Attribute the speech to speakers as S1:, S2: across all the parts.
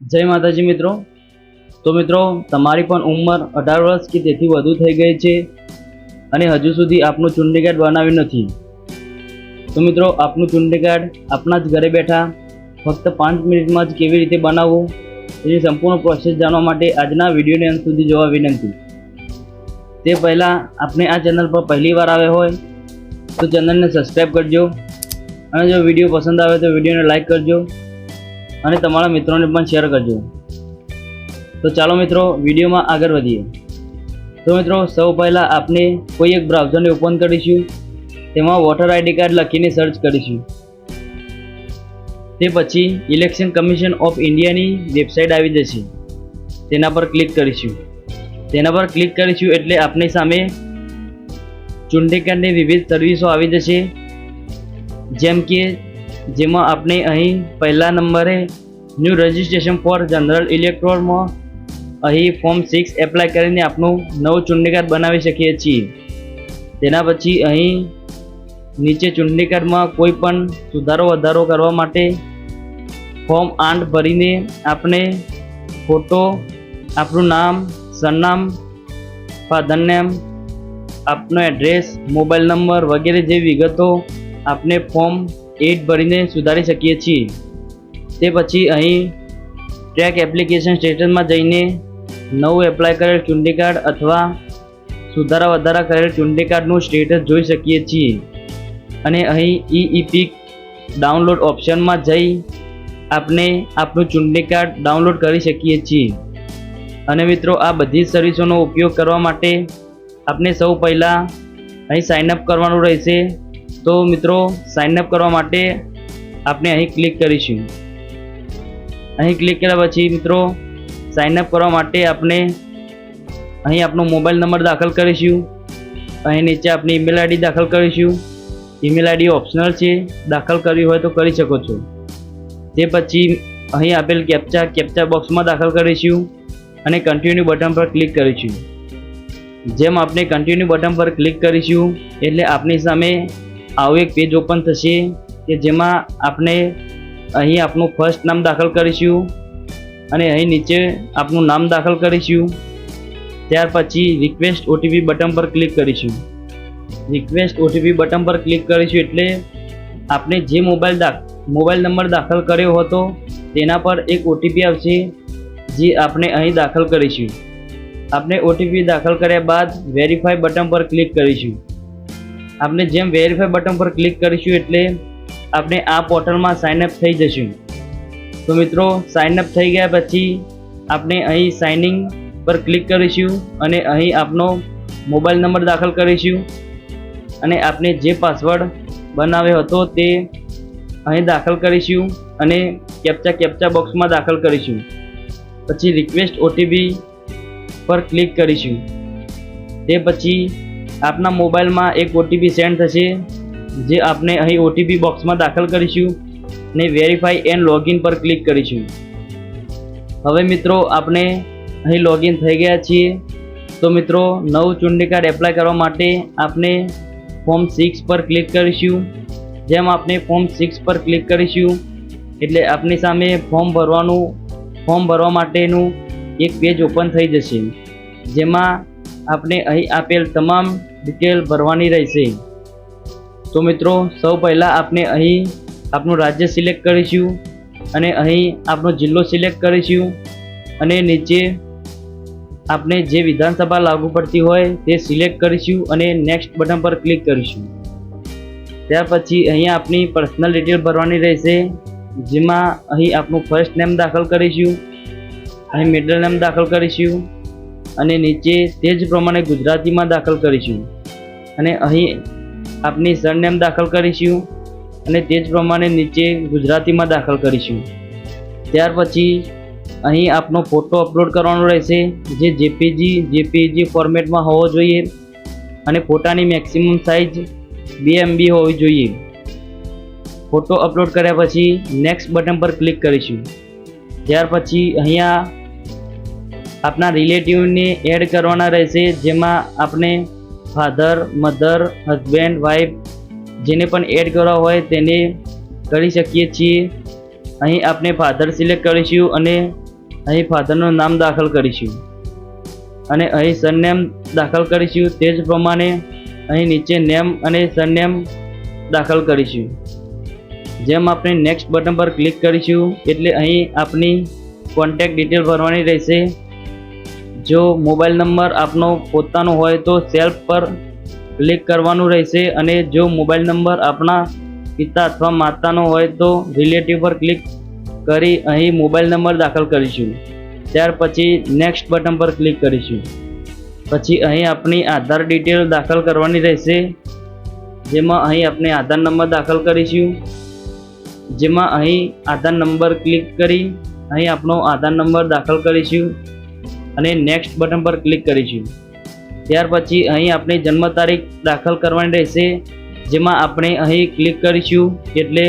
S1: જય માતાજી મિત્રો. તો મિત્રો, તમારી પણ ઉંમર અઢાર વર્ષ કે તેથી વધુ થઈ ગઈ છે અને હજુ સુધી આપનું ચૂંટણી કાર્ડ બનાવ્યું નથી. તો મિત્રો, આપનું ચૂંટણી કાર્ડ આપના જ ઘરે બેઠા ફક્ત પાંચ મિનિટમાં જ કેવી રીતે બનાવવું, એની સંપૂર્ણ પ્રોસેસ જાણવા માટે આજના વિડીયોને અંત સુધી જોવા વિનંતી. તે પહેલાં આપણે આ ચેનલ પર પહેલી વાર આવ્યા હોય, તો ચેનલને સબસ્ક્રાઈબ કરજો. અને જો વીડિયો પસંદ આવે તો વિડીયોને લાઈક કરજો. અને તમારા મિત્રોને પણ શેર કરજો. તો ચાલો મિત્રો, વિડીયોમાં આગળ વધીએ. તો મિત્રો, સૌ પહેલાં આપણે કોઈ એક બ્રાઉઝરને ઓપન કરીશું. તેમાં વોટર આઈડી કાર્ડ લખીને સર્ચ કરીશું. તે પછી ઇલેક્શન કમિશન ઓફ ઇન્ડિયાની વેબસાઇટ આવી જશે. તેના પર ક્લિક કરીશું. તેના પર ક્લિક કરીશું એટલે આપણી સામે ચૂંટણી કાર્ડની વિવિધ સર્વિસો આવી જશે. જેમ કે જેમાં આપણે અહીં પહેલા નંબરે ન્યૂ રજિસ્ટ્રેશન ફોર જનરલ ઇલેક્ટ્રોનમાં અહીં ફોર્મ સિક્સ એપ્લાય કરીને આપણું નવું ચૂંટણી કાર્ડ બનાવી શકીએ છીએ. તેના પછી અહીં નીચે ચૂંટણી કાર્ડમાં કોઈ પણ સુધારો, વધારો કરવા માટે ફોર્મ આઠ ભરીને આપણે ફોટો આપણું નામ, સરનામ ફાધર નેમ આપનો એડ્રેસ મોબાઈલ નંબર વગેરે જેવી વિગતો આપણે ફોર્મ એટ ભરીને સુધારી શકીએ છીએ. તે પછી અહીં ટ્રેક એપ્લિકેશન સ્ટેટસમાં જઈને નવું એપ્લાય કરેલ ચૂંટણી કાર્ડ અથવા સુધારા વધારા કરેલ ચૂંટણી કાર્ડનું સ્ટેટસ જોઈ શકીએ છીએ. અને અહીં ઈ ઇપિક ડાઉનલોડ ઓપ્શનમાં જઈ આપણે આપણું ચૂંટણી કાર્ડ ડાઉનલોડ કરી શકીએ છીએ. અને મિત્રો, આ બધી જ સર્વિસોનો ઉપયોગ કરવા માટે આપણે સૌ પહેલાં અહીં સાઇનઅપ કરવાનું રહેશે. તો મિત્રો સાઇનઅપ કરવા માટે આપણે અહીં ક્લિક કરીશું. અહીં ક્લિક કર્યા પછી મિત્રો સાઇનઅપ કરવા માટે આપણે અહીં આપણો મોબાઈલ નંબર દાખલ કરીશું. અહીં નીચે આપણી ઈમેલ આઈડી દાખલ કરીશું. ઈમેલ આઈડી ઓપ્શનલ છે, દાખલ કરવી હોય તો કરી શકો છો. તે પછી અહીં આપેલ કેપ્ચા કેપ્ચા બોક્સમાં દાખલ કરીશું અને કન્ટિન્યુ બટન પર ક્લિક કરીશું. જેમ આપણે કન્ટિન્યુ બટન પર ક્લિક કરીશું, એટલે આપની સામે આવું એક પેજ ઓપન થશે કે જેમાં આપણે અહીં આપણું ફર્સ્ટ નામ દાખલ કરીશું અને અહીં નીચે આપનું નામ દાખલ કરીશું. ત્યાર પછી રિક્વેસ્ટ ઓટીપી બટન પર ક્લિક કરીશું. રિક્વેસ્ટ ઓટીપી બટન પર ક્લિક કરીશું એટલે આપણે જે મોબાઈલ દા મોબાઈલ નંબર દાખલ કર્યો હતો તેના પર એક ઓટીપી આવશે જે આપણે અહીં દાખલ કરીશું. આપણે ઓટીપી દાખલ કર્યા બાદ વેરીફાઈ બટન પર ક્લિક કરીશું. આપણે જેમ વેરીફાઈ બટન પર ક્લિક કરીશું એટલે આપણે આ પોર્ટલમાં સાઇનઅપ થઈ જશું. તો મિત્રો સાઇનઅપ થઈ ગયા પછી આપણે અહીં સાઇનિંગ પર ક્લિક કરીશું અને અહીં આપનો મોબાઈલ નંબર દાખલ કરીશું. અને આપણે જે પાસવર્ડ બનાવ્યો હતો તે અહીં દાખલ કરીશું અને કેપ્ચા કેપ્ચા બોક્સમાં દાખલ કરીશું. પછી રિક્વેસ્ટ ઓટીપી પર ક્લિક કરીશું. તે પછી આપના મોબાઈલમાં એક ઓટીપી સેન્ડ થશે, જે આપણે અહીં ઓટીપી બોક્સમાં દાખલ કરીશું અને વેરીફાઈ એન્ડ લોગિન પર ક્લિક કરીશું. હવે મિત્રો, આપણે અહીં લોગિન થઈ ગયા છીએ. તો મિત્રો, નવું ચૂંટણી કાર્ડ એપ્લાય કરવા માટે આપણે ફોર્મ સિક્સ પર ક્લિક કરીશું. જેમ આપણે ફોર્મ સિક્સ પર ક્લિક કરીશું, એટલે આપની સામે ફોર્મ ભરવાનું ફોર્મ ભરવા માટેનું એક પેજ ઓપન થઈ જશે. જેમાં આપણે અહીં આપેલ તમામ ડિટેલ ભરવાની રહેશે. તો મિત્રો, સૌ પહેલાં આપણે અહીં આપણું રાજ્ય સિલેક્ટ કરીશું અને અહીં આપણો જિલ્લો સિલેક્ટ કરીશું અને નીચે આપણે જે વિધાનસભા લાગુ પડતી હોય તે સિલેક્ટ કરીશું અને નેક્સ્ટ બટન પર ક્લિક કરીશું. ત્યાર પછી અહીંયા આપણી પર્સનલ ડિટેલ ભરવાની રહેશે, જેમાં અહીં આપણું ફર્સ્ટ નેમ દાખલ કરીશું, અહીં મિડલ નેમ દાખલ કરીશું અને નીચે તે જ પ્રમાણે ગુજરાતીમાં દાખલ કરીશું. અને અહીં આપની સરનેમ દાખલ કરીશું અને તે જ પ્રમાણે નીચે ગુજરાતીમાં દાખલ કરીશું. ત્યાર પછી અહીં આપનો ફોટો અપલોડ કરવાનો રહેશે, જે જેપીજી જેપીજી ફોર્મેટમાં હોવો જોઈએ અને ફોટાની મેક્સિમમ સાઇઝ બે એમબી હોવી જોઈએ. ફોટો અપલોડ કર્યા પછી નેક્સ્ટ બટન પર ક્લિક કરીશું. ત્યાર પછી અહીંયા આપના રિલેટિવને એડ કરવાના રહેશે, જેમાં આપણે ફાધર, મધર, હસબેન્ડ, વાઈફ જેને પણ એડ કરવા હોય તેને કરી શકીએ છીએ. અહીં આપણે ફાધર સિલેક્ટ કરીશું અને અહીં ફાધરનું નામ દાખલ કરીશું. અને અહીં સરનેમ દાખલ કરીશું, તે જ પ્રમાણે અહીં નીચે નેમ અને સરનેમ દાખલ કરીશું. જેમ આપણે નેક્સ્ટ બટન પર ક્લિક કરીશું, એટલે અહીં આપની કોન્ટેક્ટ ડિટેલ ભરવાની રહેશે. જો મોબાઈલ નંબર આપનો પોતાનો હોય તો સેલ્ફ પર ક્લિક કરવાનું રહેશે અને જો મોબાઈલ નંબર આપણા પિતા અથવા માતાનો હોય તો રિલેટિવ પર ક્લિક કરી અહીં મોબાઈલ નંબર દાખલ કરીશું. ત્યાર પછી નેક્સ્ટ બટન પર ક્લિક કરીશું. પછી અહીં આપણી આધાર ડિટેલ દાખલ કરવાની રહેશે. જેમાં અહીં આપણે આધાર નંબર દાખલ કરીશું. જેમાં અહીં આધાર નંબર ક્લિક કરી અહીં આપણો આધાર નંબર દાખલ કરીશું. અને નેક્સ્ટ બટન પર ક્લિક કરીશું. ત્યાર પછી અહીં આપણે જન્મ તારીખ દાખલ કરવાની રહેશે, જેમાં આપણે અહીં ક્લિક કરીશું, એટલે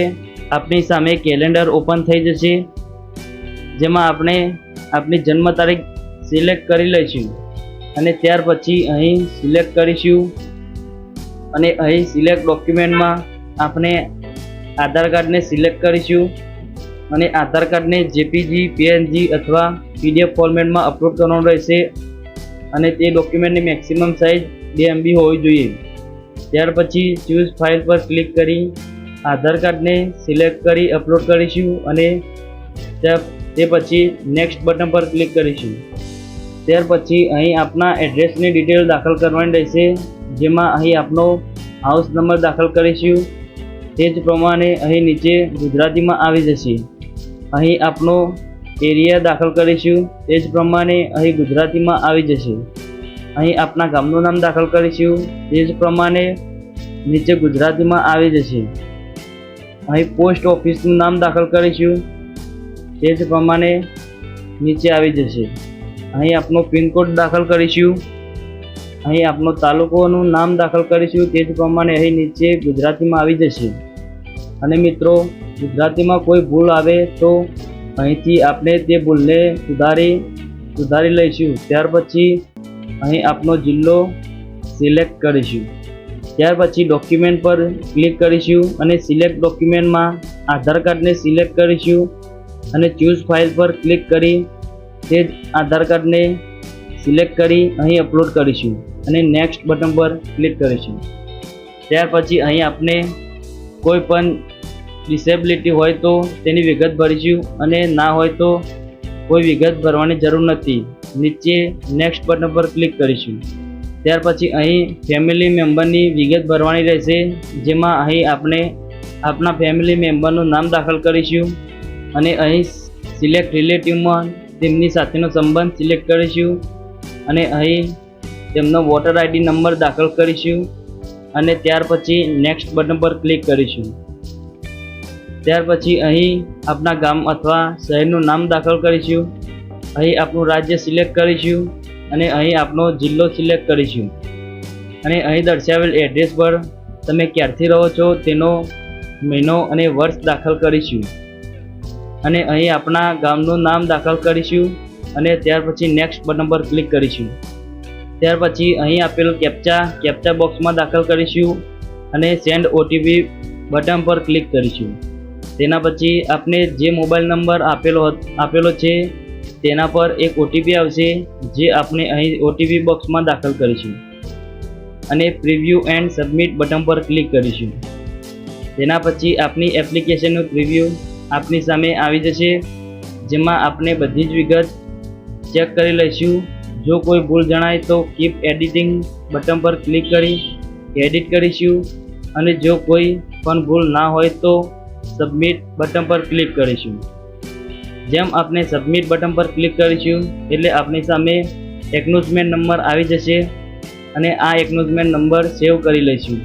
S1: આપણી સામે કેલેન્ડર ઓપન થઈ જશે, જેમાં આપણે આપણી જન્મ તારીખ સિલેક્ટ કરી લઈશું. અને ત્યાર પછી અહીં સિલેક્ટ કરીશું, અને અહીં સિલેક્ટ ડોક્યુમેન્ટમાં આપણે આધાર કાર્ડને સિલેક્ટ કરીશું. અને આધાર કાર્ડને જેપીજી, પીએનજી અથવા પીડીએફ ફોર્મેટમાં અપલોડ કરવાનું રહેશે અને તે ડોક્યુમેન્ટની મેક્સિમમ સાઇઝ બે એમબી હોવી જોઈએ. ત્યાર પછી ચૂઝ ફાઇલ પર ક્લિક કરી આધાર કાર્ડને સિલેક્ટ કરી અપલોડ કરીશું અને તે પછી નેક્સ્ટ બટન પર ક્લિક કરીશું. ત્યાર પછી અહીં આપના એડ્રેસની ડિટેલ દાખલ કરવાની રહેશે, જેમાં અહીં આપનો હાઉસ નંબર દાખલ કરીશું. તે જ પ્રમાણે અહીં નીચે ગુજરાતીમાં આવી જશે. અહીં આપનો એરિયા દાખલ કરીશું. તે જ પ્રમાણે અહીં ગુજરાતીમાં આવી જશે. અહીં આપણા ગામનું નામ દાખલ કરીશું. તે જ પ્રમાણે નીચે ગુજરાતીમાં આવી જશે. અહીં પોસ્ટ ઓફિસનું નામ દાખલ કરીશું. તે જ પ્રમાણે નીચે આવી જશે. અહીં આપનો પિનકોડ દાખલ કરીશું. અહીં આપનો તાલુકોનું નામ દાખલ કરીશું. તે જ પ્રમાણે અહીં નીચે ગુજરાતીમાં આવી જશે. અને મિત્રો ગુજરાતીમાં કોઈ ભૂલ આવે તો અહીંથી આપણે તે ભૂલને સુધારી સુધારી લઈશું. ત્યાર પછી અહીં આપનો જિલ્લો સિલેક્ટ કરીશું. ત્યાર પછી ડોક્યુમેન્ટ પર ક્લિક કરીશું અને સિલેક્ટ ડોક્યુમેન્ટમાં આધાર કાર્ડને સિલેક્ટ કરીશું અને ચૂઝ ફાઇલ પર ક્લિક કરી તે આધાર કાર્ડને સિલેક્ટ કરી અહીં અપલોડ કરીશું અને નેક્સ્ટ બટન પર ક્લિક કરીશું. ત્યાર પછી અહીં આપણે કોઈ પણ ડિસેબિલિટી હોય તો તેની વિગત ભરીશું અને ના હોય તો કોઈ વિગત ભરવાની જરૂર નથી. નીચે નેક્સ્ટ બટન પર ક્લિક કરીશું. ત્યાર પછી અહીં ફેમિલી મેમ્બરની વિગત ભરવાની રહેશે, જેમાં અહીં આપણે આપણા ફેમિલી મેમ્બરનું નામ દાખલ કરીશું અને અહીં સિલેક્ટ રિલેટિવમાં તેમની સાથેનો સંબંધ સિલેક્ટ કરીશું અને અહીં તેમનો વોટર આઈડી નંબર દાખલ કરીશું અને ત્યાર પછી નેક્સ્ટ બટન પર ક્લિક કરીશું. ત્યાર પછી અહીં આપના ગામ અથવા શહેરનું નામ દાખલ કરીશું. અહીં આપનું રાજ્ય સિલેક્ટ કરીશું અને અહીં આપનો જિલ્લો સિલેક્ટ કરીશું. અને અહીં દર્શાવેલ એડ્રેસ પર તમે ક્યારથી રહો છો તેનો મહિનો અને વર્ષ દાખલ કરીશું. અને અહીં આપણા ગામનું નામ દાખલ કરીશું અને ત્યાર પછી નેક્સ્ટ બટન પર ક્લિક કરીશું. ત્યાર પછી અહીં આપેલ કેપ્ચા કેપ્ચા બોક્સમાં દાખલ કરીશું અને સેન્ડ ઓટીપી બટન પર ક્લિક કરીશું. તેના પછી આપને જે મોબાઈલ નંબર આપેલો આપેલો છે, તેના પર એક ઓટીપી આવશે, જે આપણે અહીં ઓટીપી બોક્સમાં દાખલ કરીશું. અને પ્રિવ્યૂ એન્ડ સબમિટ બટન પર ક્લિક કરીશું. તેના પછી આપની એપ્લિકેશનનું પ્રિવ્યૂ આપની સામે આવી જશે, જેમાં આપણે બધી જ વિગત ચેક કરી લઈશું. જો કોઈ ભૂલ જણાય તો કીપ એડિટિંગ બટન પર ક્લિક કરી એડિટ કરીશું. અને જો કોઈ પણ ભૂલ ના હોય તો સબમિટ બટન પર ક્લિક કરીશું. જેમ આપણે સબમિટ બટન પર ક્લિક કરીશું, એટલે આપણી સામે એકનોજમેન્ટ નંબર આવી જશે અને આ એકનોજમેન્ટ નંબર સેવ કરી લઈશું.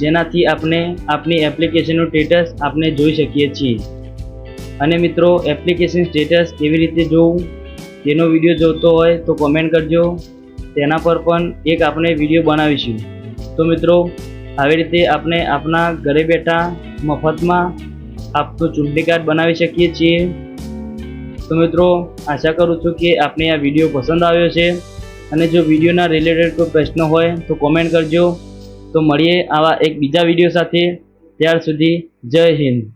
S1: જેનાથી આપણે આપણી એપ્લિકેશનનું સ્ટેટસ આપણે જોઈ શકીએ છીએ. અને મિત્રો એપ્લિકેશન સ્ટેટસ કેવી રીતે જોવું, તેનો વીડિયો જોતો હોય તો કોમેન્ટ કરજો. તેના પર પણ એક આપણે વીડિયો બનાવીશું. તો મિત્રો આવી રીતે આપણે આપણા ઘરે બેઠા મફતમાં આપનું ચૂંટણી કાર્ડ બનાવી શકીએ છીએ. તો મિત્રો, આશા કરું છું કે આપને આ વીડિયો પસંદ આવ્યો છે. અને જો વિડીયોના રિલેટેડ કોઈ પ્રશ્ન હોય, તો કોમેન્ટ કરજો. તો મળીએ આવા એક બીજા વીડિયો સાથે. ત્યાર સુધી જય હિન્દ.